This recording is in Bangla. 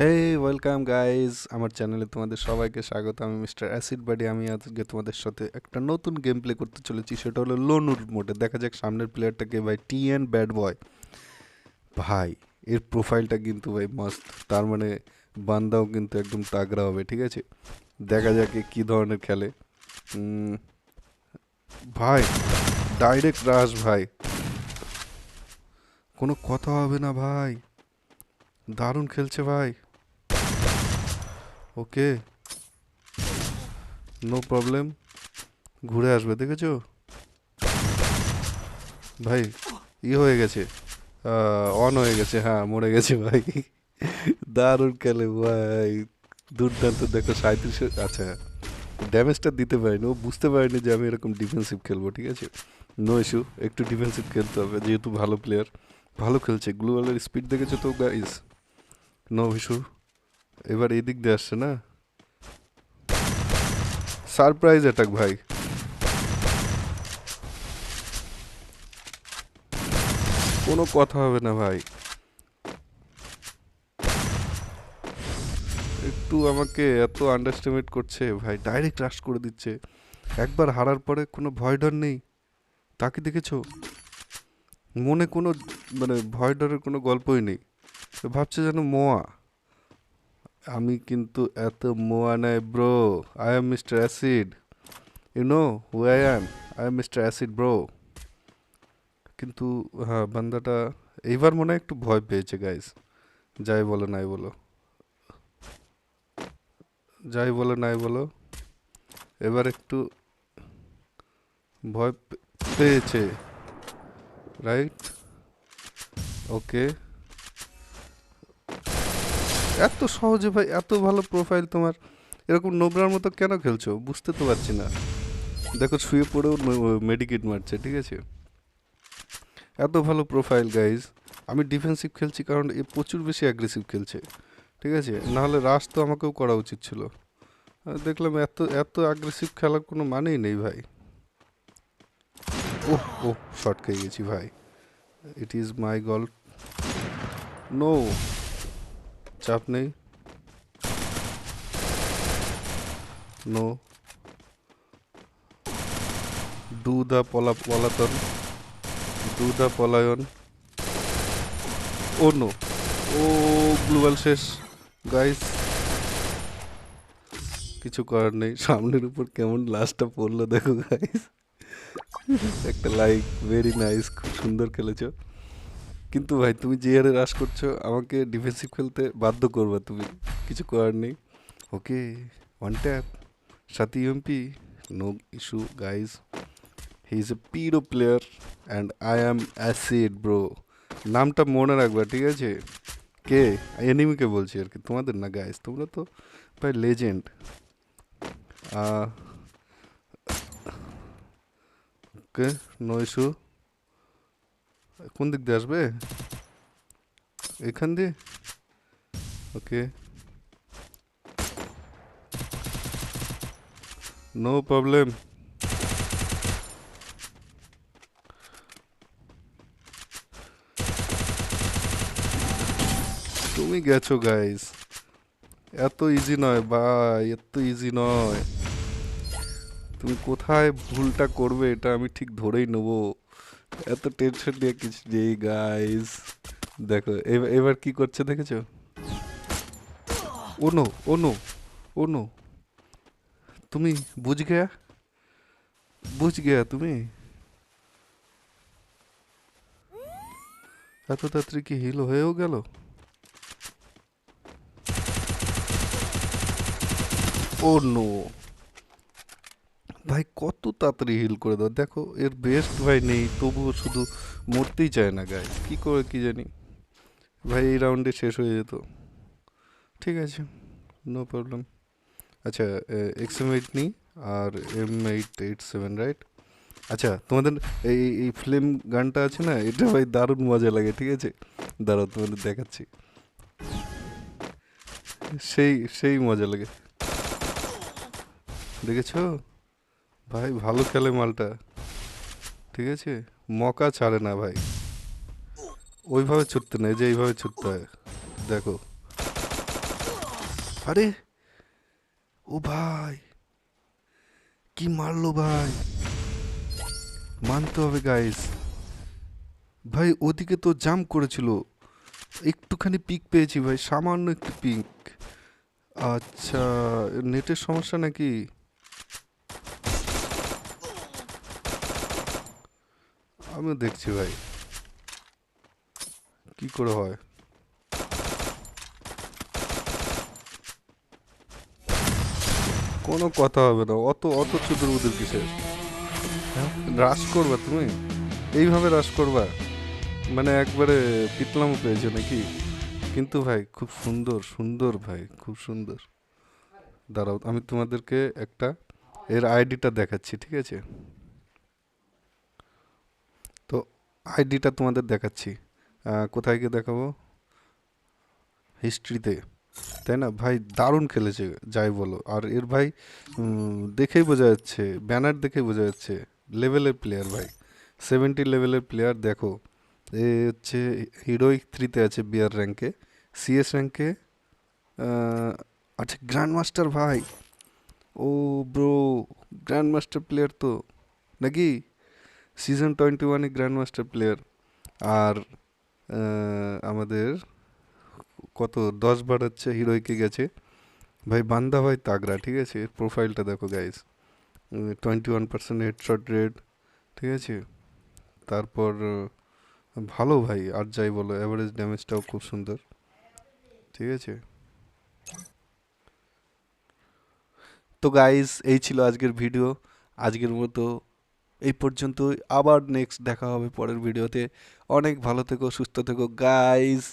হে ওয়েলকাম গাইজ আমার চ্যানেলে তোমাদের সবাইকে স্বাগত। আমি মিস্টার অ্যাসিড বাডি আমি আজকে তোমাদের সাথে একটা নতুন গেম প্লে করতে চলেছি। সেটা হলো লোনুর মোডে দেখা যাক সামনের প্লেয়ারটাকে ভাই টি এন ব্যাড বয় ভাই, এর প্রোফাইলটা কিন্তু ভাই মস্ত তার মানে বান্দাও কিন্তু একদম তাগড়া হবে, ঠিক আছে? দেখা যাক কী ধরনের খেলে। ভাই ডাইরেক্ট রাশ ভাই। কোনো কথা হবে না ভাই। দারুণ খেলছে ভাই। ওকে নো প্রবলেম ঘুরে আসবে, দেখেছ? ভাই, ই হয়ে গেছে। অন হয়ে গেছে হ্যাঁ মরে গেছে ভাই। দারুণ খেলে ভাই। দুর্দান্ত, দেখো সাঁত্রিশ আচ্ছা ড্যামেজটা দিতে পারিনি, ও বুঝতে পারিনি যে আমি এরকম ডিফেন্সিভ খেলব, ঠিক আছে? নো ইস্যু একটু ডিফেন্সিভ খেলতে হবে, যেহেতু ভালো প্লেয়ার ভালো খেলছে গ্লোয়ালের স্পিড দেখেছ তো গাইস নো ইস্যু এবার এদিক দিয়ে আসছে না? সারপ্রাইজ অ্যাটাক ভাই। কোনো কথা হবে না, ভাই। একটু আমাকে এত আন্ডারস্টিমেট করছে, ভাই। ডাইরেক্ট রাশ করে দিচ্ছে। একবার হারার পরে কোনো ভয় ডর নেই। তাকে দেখেছ? মনে কোনো মানে ভয় ডরের কোনো গল্পই নেই। ভাবছে যেন মোয়া। আমি কিন্তু এত মোয়া নাই bro I am mister acid you know who I am I am mister acid bro কিন্তু হ্যাঁ বান্দাটা এইবার মনে হয় একটু ভয় পেয়েছে গাইস যাই বলো, নাই বলো। যাই বলো, নাই বলো। এবার একটু ভয় পেয়েছে। রাইট ওকে এত সহজে ভাই, এত ভালো প্রোফাইল তোমার। এরকম নোবরার মতো কেন খেলছো? বুঝতে তো পারছি না। দেখো, শুয়ে পড়েও মেডিকেট মারছে, ঠিক আছে? এত ভালো প্রোফাইল গাইজ আমি ডিফেন্সিভ খেলছি কারণ এ প্রচুর বেশি অ্যাগ্রেসিভ খেলছে, ঠিক আছে? নাহলে রাশ তো আমাকেও করা উচিত ছিল। দেখলাম এত এত অ্যাগ্রেসিভ খেলার কোনো মানেই নেই, ভাই। ওহ ও শর্ট খেয়ে গেছি, ভাই। It is my gall no চাপ নেই। নো ডু দ্য পলা পলাতন। ডু দ্য পলায়ন। ও নো ও গ্লোবাল শেষ। গাইস কিছু করার নেই। সামনের উপর কেমন লাস্টটা পড়ল দেখো গাইস একটা লাইক ভেরি নাইস খুব সুন্দর খেলেছো। কিন্তু ভাই, তুমি যে হারে রাশ করছ, আমাকে ডিফেন্সিভ খেলতে বাধ্য করবা। তুমি কিছু করার নেই। Okay one tap Sathi MP no issue guys he is a pro player and I am acid bro নামটা মনে রাখবা, ঠিক আছে? কে? এনিমিকে বলছি আর কি। তোমাদের না গাইজ তোমরা তো ভাই লেজেন্ড ওকে নো ইস্যু কোন দিক দিয়ে আসবে? এখান দিয়ে? ওকে। নো প্রবলেম তুমি গেছো গাইস এত ইজি নয়, ভাই, এত ইজি নয়। তুমি কোথায় ভুলটা করবে, এটা আমি ঠিক ধরেই নেব। এত টেনশন নিয়ে কিছু নেই গাইস দেখো এবার কি করছে দেখেছ? Oh no oh no oh no তুমি বুঝ গয়া? বুঝ গয়া তুমি? এত তাড়াতাড়ি কি হিল হয়েও গেল? ও নো ভাই, কত তাড়াতাড়ি হিল করে দাও। দেখো, এর বেস্ট ভাই নেই, তবুও শুধু মরতেই চায় না গায়ে কি করে, কি জানি। ভাই, এই রাউন্ডে শেষ হয়ে যেত। ঠিক আছে নো প্রবলেম আচ্ছা এক্স এম এইট নিই, আর M eight eight seven right আচ্ছা তোমাদের, এই এই ফিল্ম গানটা আছে না, এটা ভাই দারুণ মজা লাগে, ঠিক আছে? দাঁড়াও, তোমাদের দেখাচ্ছি। সেই সেই মজা লাগে। দেখেছ? ভাই, ভালো খেলে মালটা। ঠিক আছে? মকা ছাড়ে না ভাই। ওইভাবে ছুটতে নেই যে এইভাবে ছুটতে হয়। দেখো। আরে! ও ভাই! কি মারলো ভাই? মানতে হবে গাইস ভাই, ওদিকে তো জাম্প করেছিল। একটুখানি পিক পেয়েছি ভাই, সামান্য একটু পিক আচ্ছা নেটের সমস্যা নাকি? আমিও দেখছি ভাই। কি করে হয়? কোনো কথা হবে না, অত অত চুদুর বুদুর কিসের? রাস করবা তুমি? এইভাবে রাস করবা? মানে একবারে পিতলামো পেয়েছ নাকি? কিন্তু ভাই, খুব সুন্দর সুন্দর ভাই, খুব সুন্দর। দাঁড়াও, আমি তোমাদেরকে একটা এর আইডিটা দেখাচ্ছি, ঠিক আছে তো আইডিটা তোমাদের দেখাচ্ছি। কোথায় গিয়ে দেখাবো? হিস্ট্রিতে। তাই না? ভাই দারুণ খেলেছে, যাই বলো। আর এর ভাই দেখেই বোঝা যাচ্ছে, ব্যানার দেখেই বোঝা যাচ্ছে, লেভেলের প্লেয়ার ভাই। সেভেন্টি লেভেলের প্লেয়ার দেখো। এ হচ্ছে হিরোইক থ্রিতে আছে বিয়ার র্যাঙ্কে সিএস র্যাঙ্কে আচ্ছা গ্র্যান্ড মাস্টার ভাই। ও ব্রো গ্র্যান্ড মাস্টার প্লেয়ার তো। নাকি? সিজন টোয়েন্টি ওয়ানে গ্র্যান্ড মাস্টার প্লেয়ার আর আমাদের কত, দশ বার হচ্ছে হিরোইকে গেছে। ভাই, বান্দা ভাই তাগড়া, ঠিক আছে? প্রোফাইলটা দেখো guys twenty one percent head headshot rate ঠিক আছে? তারপর, ভালো ভাই, আর যাই বলো অ্যাভারেজ ড্যামেজটাও খুব সুন্দর, ঠিক আছে? তো গাইস এই ছিল আজকের ভিডিও আজকের মতো এই পর্যন্ত আবার নেক্সট দেখা হবে পরের ভিডিওতে অনেক ভালো থেকো সুস্থ থেকো। গাইস